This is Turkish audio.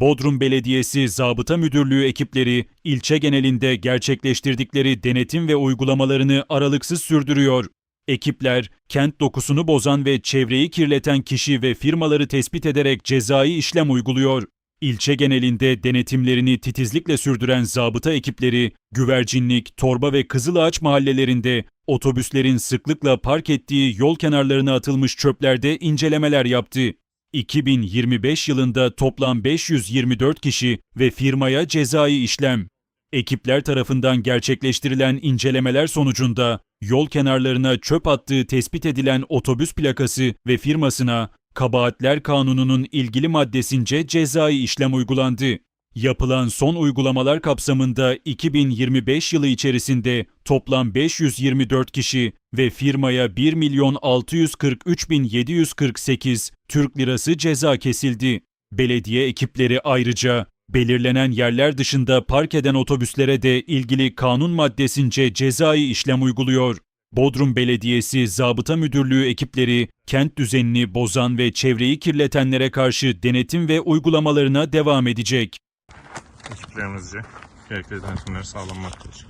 Bodrum Belediyesi Zabıta Müdürlüğü ekipleri ilçe genelinde gerçekleştirdikleri denetim ve uygulamalarını aralıksız sürdürüyor. Ekipler, kent dokusunu bozan ve çevreyi kirleten kişi ve firmaları tespit ederek cezai işlem uyguluyor. İlçe genelinde denetimlerini titizlikle sürdüren zabıta ekipleri, Güvercinlik, Torba ve Kızılağaç mahallelerinde otobüslerin sıklıkla park ettiği yol kenarlarına atılmış çöplerde incelemeler yaptı. 2025 yılında toplam 524 kişi ve firmaya cezai işlem. Ekipler tarafından gerçekleştirilen incelemeler sonucunda yol kenarlarına çöp attığı tespit edilen otobüs plakası ve firmasına Kabahatler Kanunu'nun ilgili maddesince cezai işlem uygulandı. Yapılan son uygulamalar kapsamında 2025 yılı içerisinde toplam 524 kişi ve firmaya 1 milyon 643 bin 748 Türk lirası ceza kesildi. Belediye ekipleri ayrıca belirlenen yerler dışında park eden otobüslere de ilgili kanun maddesince cezai işlem uyguluyor. Bodrum Belediyesi Zabıta Müdürlüğü ekipleri kent düzenini bozan ve çevreyi kirletenlere karşı denetim ve uygulamalarına devam edecek. Ekiplerimizce gerekli denetimleri sağlanmaktadır.